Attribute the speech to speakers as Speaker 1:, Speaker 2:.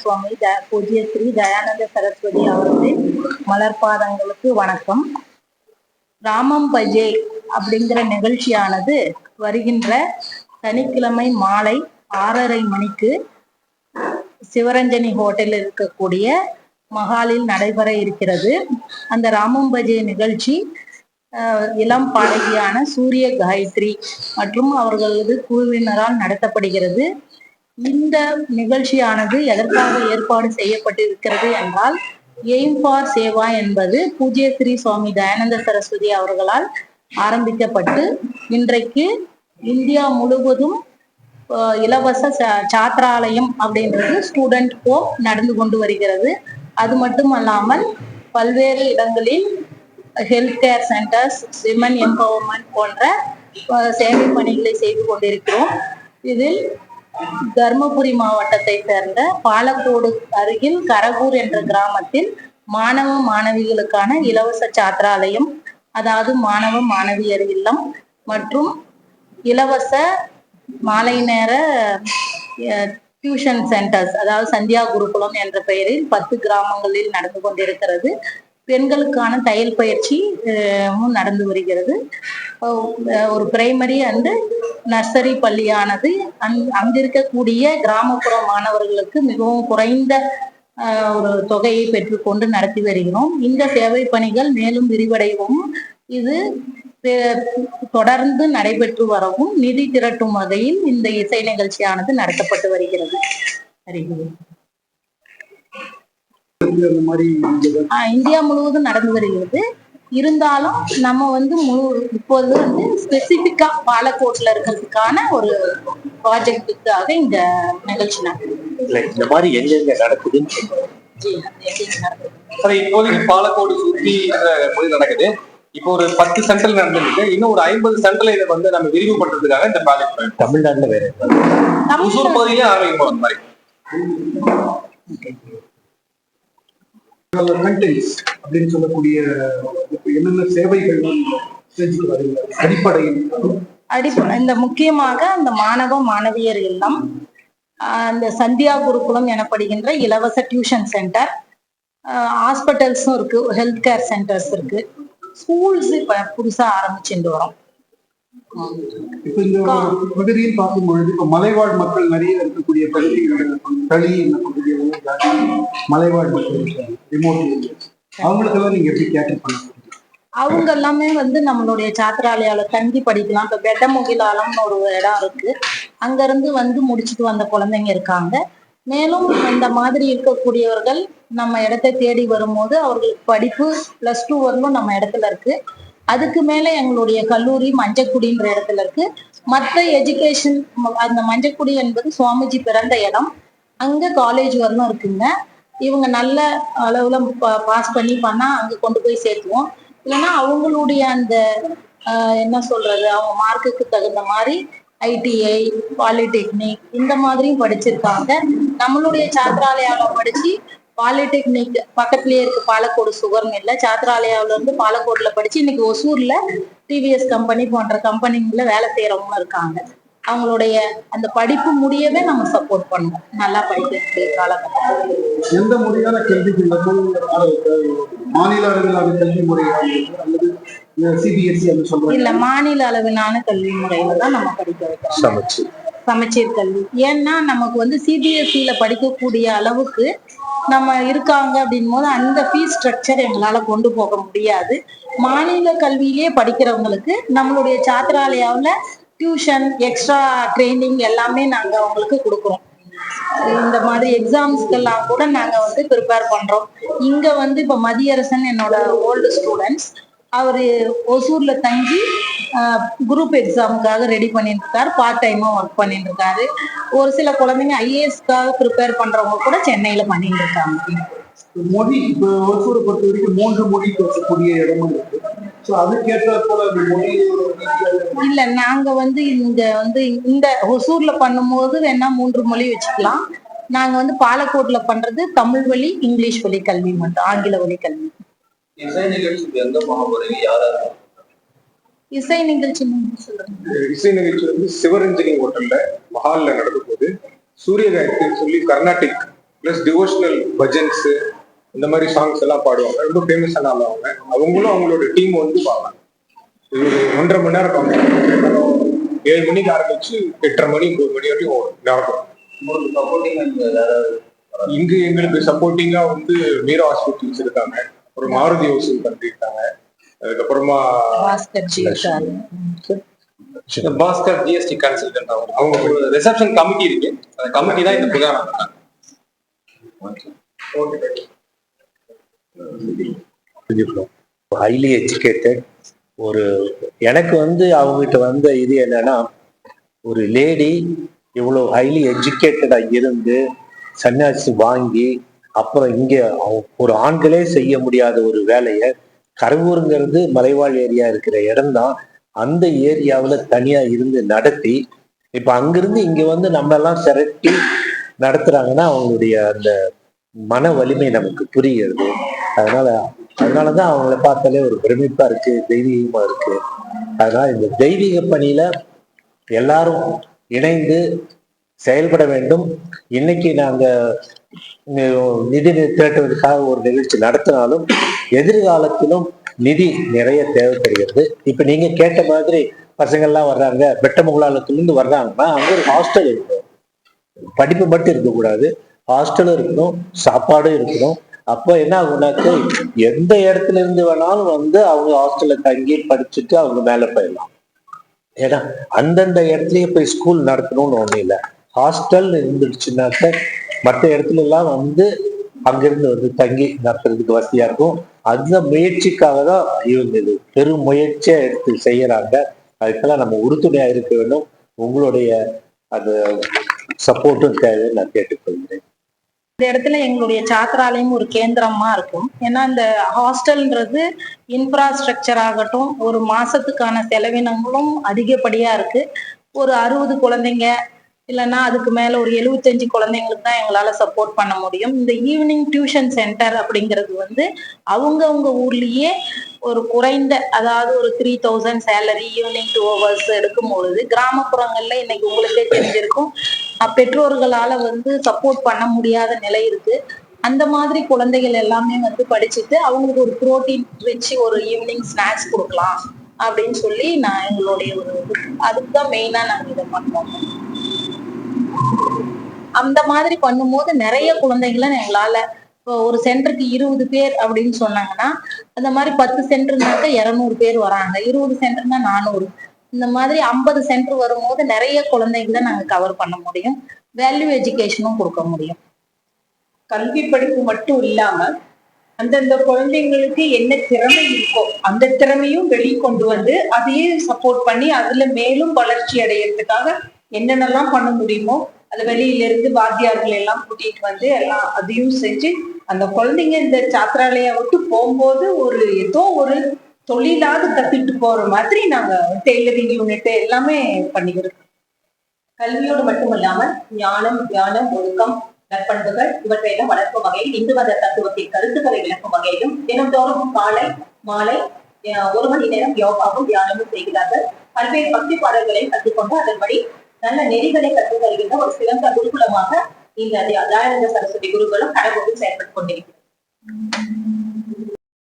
Speaker 1: சுவாமி த- பூஜ்ய ஸ்ரீ தயானந்த சரஸ்வதி அவர்களின் மலர்பாதங்களுக்கு வணக்கம். ராமம் பஜே அப்படிங்கிற நிகழ்ச்சியானது வருகின்ற சனிக்கிழமை மாலை ஆறரை மணிக்கு சிவரஞ்சனி ஹோட்டலில் இருக்கக்கூடிய மஹாலில் நடைபெற இருக்கிறது. அந்த ராமம் பஜே நிகழ்ச்சி அஹ், இளம் பாடகியான சூரிய காயத்ரி மற்றும் அவர்களது குழுவினரால் நடத்தப்படுகிறது. இந்த நிகழ்ச்சியானது எதற்காக ஏற்பாடு செய்யப்பட்டிருக்கிறது என்றால் எய்ம் ஃபார் சேவா என்பது பூஜ்ய ஸ்ரீ சுவாமி தயானந்த சரஸ்வதி அவர்களால் ஆரம்பிக்கப்பட்டு இன்றைக்கு இந்தியா முழுவதும் இலவச ச- சாத்திராலயம் அப்படின்றது ஸ்டூடெண்ட் ஹோம் நடந்து கொண்டு வருகிறது. அது மட்டும் அல்லாமல் பல்வேறு இடங்களில் health care centres women empowerment போன்ற சேவை பணிகளை செய்து கொண்டிருக்கிறோம். இதில் தர்மபுரி மாவட்டத்தை சேர்ந்த பாலக்கோடு அருகில் கரகூர் என்ற கிராமத்தில் மாணவ மாணவிகளுக்கான இலவச சாத்திராலயம் அதாவது மாணவ மாணவியர் இல்லம் மற்றும் இலவச மாலை நேர டியூஷன் சென்டர்ஸ் அதாவது சந்தியா குருகுலம் என்ற பெயரில் பத்து கிராமங்களில் நடந்து கொண்டிருக்கிறது. பெண்களுக்கான தையல் பயிற்சி நடந்து வருகிறது. ஒரு பிரைமரி அண்டு நர்சரி பள்ளியானது அங் அங்கிருக்கக்கூடிய கிராமப்புற மாணவர்களுக்கு மிகவும் குறைந்த ஒரு தொகையை பெற்றுக்கொண்டு நடத்தி வருகிறோம். இந்த சேவை பணிகள் மேலும் விரிவடையவும். இது தொடர்ந்து நடைபெற்று வரவும் நிதி திரட்டும் வகையில் இந்த இசை நிகழ்ச்சியானது நடத்தப்பட்டு வருகிறது. இந்தியா முழுவதும் நடந்து வருகிறது. இருந்தாலும் நம்ம வந்து முழு இப்போது வந்து ஸ்பெசிபிக்கா பாலக்கோட்ல இருக்கிறதுக்கான ஒரு ப்ராஜெக்டுக்காக இந்த நிகழ்ச்சி நடக்குது.
Speaker 2: இந்த மாதிரி எங்க எங்க நடக்குதுன்னு
Speaker 3: இப்போதைக்கு பாலக்கோடு மொழி நடக்குது. இப்போ ஒரு பத்து சென்டர் நடந்துருக்கு. இன்னும் ஒரு ஐம்பது சென்டர்ல இதை வந்து நம்ம விரிவுபடுத்துறதுக்காக இந்த ப்ராஜெக்ட்
Speaker 2: தமிழ்நாட்டுல வேற
Speaker 3: ஒசூர் பகுதியிலே ஆரம்பிக்கும் அந்த மாதிரி
Speaker 4: அப்படின்னு சொல்லக்கூடிய என்னென்ன சேவைகள் செஞ்சுட்டு வரீங்க அடிப்படையில்.
Speaker 1: அடிப்படை இந்த முக்கியமாக அந்த மாணவ மாணவியர் இல்லம் ஆஹ் இந்த சந்தியா குருகுலம் எனப்படுகின்ற இலவச டியூஷன் சென்டர் ஹாஸ்பிட்டல்ஸும் இருக்கு ஹெல்த் கேர் சென்டர்ஸ் இருக்கு. ஸ்கூல்ஸ் இப்ப புதுசா ஆரம்பிச்சுட்டு வரோம்.
Speaker 4: இப்ப இந்த பகுதியில் பார்க்கும் பொழுது இப்ப மலைவாழ் மக்கள் நிறைய இருக்கக்கூடிய பகுதிகள் களி என்ன பகுதியில் மலைவாழ் மக்கள் ரிமோட் அவங்களுக்கெல்லாம் நீங்க எப்படி கேட்டர் பண்ண முடியும்?
Speaker 1: அவங்க எல்லாமே வந்து நம்மளுடைய சாத்திராலயால தங்கி படிக்கலாம். இப்ப பெட்டமுகிலாலம்னு ஒரு இடம் இருக்கு. அங்க இருந்து வந்து முடிச்சுட்டு வந்த குழந்தைங்க இருக்காங்க. மேலும் இந்த மாதிரி இருக்கக்கூடியவர்கள் நம்ம இடத்தை தேடி வரும்போது அவர்களுக்கு படிப்பு பிளஸ் டூ வரலும் நம்ம இடத்துல இருக்கு. அதுக்கு மேல எங்களுடைய கல்லூரி மஞ்சக்குடின்ற இடத்துல இருக்கு. மற்ற எஜுகேஷன் அந்த மஞ்சக்குடி என்பது சுவாமிஜி பிறந்த இடம். அங்க காலேஜ் வரலும் இருக்குங்க. இவங்க நல்ல அளவுல பாஸ் பண்ணி பண்ணா அங்க கொண்டு போய் சேர்த்துவோம். இல்லைன்னா அவங்களுடைய அந்த ஆஹ், என்ன சொல்றது அவங்க மார்க்குக்கு தகுந்த மாதிரி ஐடிஐ பாலிடெக்னிக் இந்த மாதிரியும் படிச்சிருக்காங்க. நம்மளுடைய சாத்திராலயாவில் படிச்சு பாலிடெக்னிக் பக்கத்துலயே இருக்கு பாலக்கோடு சுகர் மில்ல சாத்திராலயாவில இருந்து பாலக்கோடுல படிச்சு இன்னைக்கு ஒசூர்ல டிவிஎஸ் கம்பெனி போன்ற கம்பெனிங்கள வேலை செய்யறவங்களும் இருக்காங்க. அவங்களுடைய அந்த படிப்பு முடியவே நம்ம சப்போர்ட் பண்ணுவோம் நல்லா படிக்கக்கூடிய காலகட்டம்
Speaker 4: எந்த முறையான கல்விக்கு மாநில அளவிலான கல்வி முறையாக அல்லது சிபிஎஸ்சி அப்படின்னு சொல்றாங்க.
Speaker 1: இல்ல மாநில அளவிலான கல்வி முறையில தான் நம்ம படிக்க வைக்கிறோம்.
Speaker 2: சமைச்சு
Speaker 1: சமச்சீர் கல்வி. ஏன்னா நமக்கு வந்து சிபிஎஸ்சியில படிக்கக்கூடிய அளவுக்கு நம்ம இருக்காங்க அப்படின் போது அந்த ஃபீஸ் ஸ்ட்ரக்சர் எங்களால கொண்டு போக முடியாது. மாநில கல்வியிலே படிக்கிறவங்களுக்கு நம்மளுடைய சாத்திராலயாவில் டியூஷன் எக்ஸ்ட்ரா ட்ரைனிங் எல்லாமே நாங்க அவங்களுக்கு கொடுக்குறோம். இந்த மாதிரி எக்ஸாம்ஸ்க்கெல்லாம் கூட நாங்க வந்து ப்ரிப்பேர் பண்றோம். இங்க வந்து இப்ப மதியரசன் என்னோட ஓல்டு ஸ்டூடெண்ட்ஸ் அவரு ஒசூர்ல தங்கி குரூப் எக்ஸாமுக்காக ரெடி பண்ணிட்டு இருக்காரு பார்ட் டைமா ஒர்க் பண்ணிட்டு இருக்காரு ஒரு சில குழந்தைங்க ஐஏஎஸ்க்காக ப்ரிப்பேர் பண்றவங்க கூட சென்னையில பண்ணிட்டு இருக்காங்க
Speaker 4: மொழி இப்போ ஒசூரை பொறுத்த வரைக்கும் மூன்று மொழி பேசக்கூடிய இடமும் இருக்கு. ஸோ அதுக்கேற்ற போல
Speaker 1: இல்ல நாங்க வந்து இங்க வந்து இந்த ஒசூர்ல பண்ணும்போது வேணா மூன்று மொழி வச்சுக்கலாம். நாங்க வந்து பாலக்கோட்ல பண்றது தமிழ் வழி இங்கிலீஷ் வழி கல்வி மட்டும் ஆங்கில வழி கல்வி.
Speaker 2: இசை நிகழ்ச்சிக்கு எங்க போக போறீங்க யாரா
Speaker 1: இசை நிகழ்ச்சி
Speaker 3: இசை நிகழ்ச்சி வந்து சிவரஞ்சனி ஹோட்டல்ல மஹால்ல நடக்க போகுது சூரிய காயத்ரின்னு சொல்லி கர்நாடிக் பிளஸ் டிவோஷனல் பஜன்ஸ் இந்த மாதிரி சாங்ஸ் எல்லாம் பாடுவாங்க. ரொம்ப ஃபேமஸான ஆள் அவங்க. அவங்களும் அவங்களோட டீம் வந்து பாடுவாங்க. இது ஒன்றரை மணி நேரம் பார்ப்பாங்க ஏழு மணிக்கு ஆரம்பிச்சு எட்டரை மணி ஒன்பது மணி வரையும் நடக்கும்.
Speaker 2: உங்களுக்கு சப்போர்ட்டிங் யாராவது?
Speaker 3: இங்கு எங்களுக்கு சப்போர்ட்டிங்கா வந்து மீரா ஹாஸ்பிட்டல்ஸ் இருக்காங்க ஒரு மாருதி ஹவுசிங் பண்ணிருக்காங்க அதுக்கப்புறமா
Speaker 1: பாஸ்கர் ஜி இருக்காரு.
Speaker 3: பாஸ்கர் ஜிஎஸ்டி கன்சல்டன்ட் அவங்க. அவங்க ஒரு ரிசப்ஷன் கமிட்டி இருக்கு. அந்த கமிட்டி தான் இந்த புகார் ஓகே
Speaker 2: ஹைலி எஜுகேட்டட் ஒரு எனக்கு வந்து அவங்ககிட்ட வந்த இது என்னன்னா ஒரு லேடி இவ்வளோ ஹைலி எஜுகேட்டடா இருந்து சன்னியாசி வாங்கி அப்புறம் இங்க அவங்க- ஒரு ஆண்களே செய்ய முடியாத ஒரு வேலையை கரவூருங்கிறது மலைவாழ் ஏரியா இருக்கிற இடம்தான். அந்த ஏரியாவில் தனியா இருந்து நடத்தி இப்ப அங்கிருந்து இங்க வந்து நம்ம எல்லாம் சிரட்டி நடத்துறாங்கன்னா அவங்களுடைய அந்த மன வலிமை நமக்கு புரிகிறது. அதனால அதனாலதான் அவங்கள பார்த்தாலே ஒரு பிரமிப்பா இருக்கு தெய்வீகமா இருக்கு. அதனால இந்த தெய்வீக பணியில எல்லாரும் இணைந்து செயல்பட வேண்டும். இன்னைக்கு நாங்க நிதி திரட்டுவதற்காக ஒரு நிகழ்ச்சி நடத்தினாலும் எதிர்காலத்திலும் நிதி நிறைய தேவைப்படுகிறது. இப்ப நீங்க கேட்ட மாதிரி பசங்கள்லாம் வர்றாங்க வெட்டமுகலாலத்திலிருந்து வர்றாங்கன்னா அங்க ஒரு ஹாஸ்டல் இருக்கும். படிப்பு மட்டும் இருக்கக்கூடாது. ஹாஸ்டலும் இருக்கணும் சாப்பாடும் இருக்கணும். அப்போ என்ன ஆகுனாக்கு எந்த இடத்துல இருந்து வேணாலும் வந்து அவங்க ஹாஸ்டல்ல தங்கி படிச்சுட்டு அவங்க மேல போயிடலாம். ஏன்னா அந்தந்த இடத்துலயே போய் ஸ்கூல் நடத்தணும்னு ஒண்ணு இல்லை. ஹாஸ்டல் இருந்துச்சுனாக்க மற்ற இடத்துல எல்லாம் வந்து அங்கிருந்து வந்து தங்கி நடத்துறதுக்கு வசதியா இருக்கும். அந்த முயற்சிக்காக தான் இவங்க இது பெரும் முயற்சியா எடுத்து செய்யறாங்க. அதுக்கெல்லாம் நம்ம உறுதுணையா இருக்க வேண்டும். உங்களுடைய அந்த சப்போர்ட்டும் தேவை நான் கேட்டுக்கொள்கிறேன்.
Speaker 1: இந்த இடத்துல எங்களுடைய சாத்திராலயம் ஒரு கேந்திரமா இருக்கும். ஏன்னா இந்த ஹாஸ்டல்ன்றது இன்ஃப்ராஸ்ட்ரக்சர் ஆகட்டும் ஒரு மாசத்துக்கான செலவினங்களும் அதிகப்படியா இருக்கு. ஒரு அறுபது குழந்தைங்க இல்லைன்னா அதுக்கு மேல ஒரு எழுபத்தஞ்சு குழந்தைங்களுக்கு தான் எங்களால சப்போர்ட் பண்ண முடியும். இந்த ஈவினிங் டியூஷன் சென்டர் அப்படிங்கிறது வந்து அவங்கவுங்க ஊர்லயே ஒரு குறைந்த அதாவது ஒரு three thousand salary evening two hours எடுக்கும் பொழுது கிராமப்புறங்கள்ல இன்னைக்கு உங்களுக்கே தெரிஞ்சிருக்கும் பெற்றோர்களால வந்து சப்போர்ட் பண்ண முடியாத நிலை இருக்கு. அந்த மாதிரி குழந்தைகள் எல்லாமே வந்து படிச்சுட்டு அவங்களுக்கு ஒரு புரோட்டீன் வச்சு ஒரு ஈவினிங் ஸ்நாக்ஸ் கொடுக்கலாம் அப்படின்னு சொல்லி நான் எங்களுடைய ஒரு அதுக்கு தான் மெயினா நாங்கள் இதை பண்ணுவோம். அந்த மாதிரி பண்ணும்போது நிறைய குழந்தைகளை எங்களால இப்போ ஒரு சென்டருக்கு இருபது பேர் அப்படின்னு சொன்னாங்கன்னா அந்த மாதிரி பத்து சென்டர்னாக்க இரநூறு பேர் வராங்க. இருபது சென்டர்னா நானூறு. இந்த மாதிரி ஐம்பது சென்டர் வரும்போது நிறைய குழந்தைகளை நாங்க கவர் பண்ண முடியும். வேல்யூ எஜுகேஷனும் கொடுக்க முடியும்.
Speaker 5: கல்வி படிப்பு மட்டும் இல்லாம அந்தந்த குழந்தைங்களுக்கு என்ன திறமை இருக்கோ அந்த திறமையும் வெளிக்கொண்டு வந்து அதையே சப்போர்ட் பண்ணி அதுல மேலும் வளர்ச்சி அடையறதுக்காக என்னென்னலாம் பண்ண முடியுமோ அது வெளியில இருந்து வாத்தியார்கள் எல்லாம் கூட்டிட்டு வந்து எல்லாம் அதையும் செஞ்சு அந்த குழந்தைங்க இந்த சாத்திராலயா விட்டு போகும்போது ஒரு ஏதோ ஒரு தொழிலாவது கத்துட்டு போற மாதிரி நாங்க டெய்லரிங் யூனிட் எல்லாமே பண்ணிக்கிறோம் கல்வியோடு மட்டுமல்லாம ஞானம் தியானம் ஒழுக்கம் நற்பண்புகள் இவற்றையெல்லாம் வளர்க்கும் வகையில் இந்து மத தத்துவத்தின் கருத்துக்களை விளக்கும் வகையிலும் தினந்தோறும் காலை மாலை அஹ், ஒரு மணி நேரம் யோகாவும் தியானமும் செய்கிறார்கள். பல்வேறு பக்தி பாடல்களை கற்றுக்கொண்டு அதன்படி நல்ல நெறிகளை கற்று தருகின்ற ஒரு சிறந்த குருகுலமாக இந்த தயானந்த சரஸ்வதி குருகுலம் கடவுள் செயல்பட்டு கொண்டிருக்கிறது.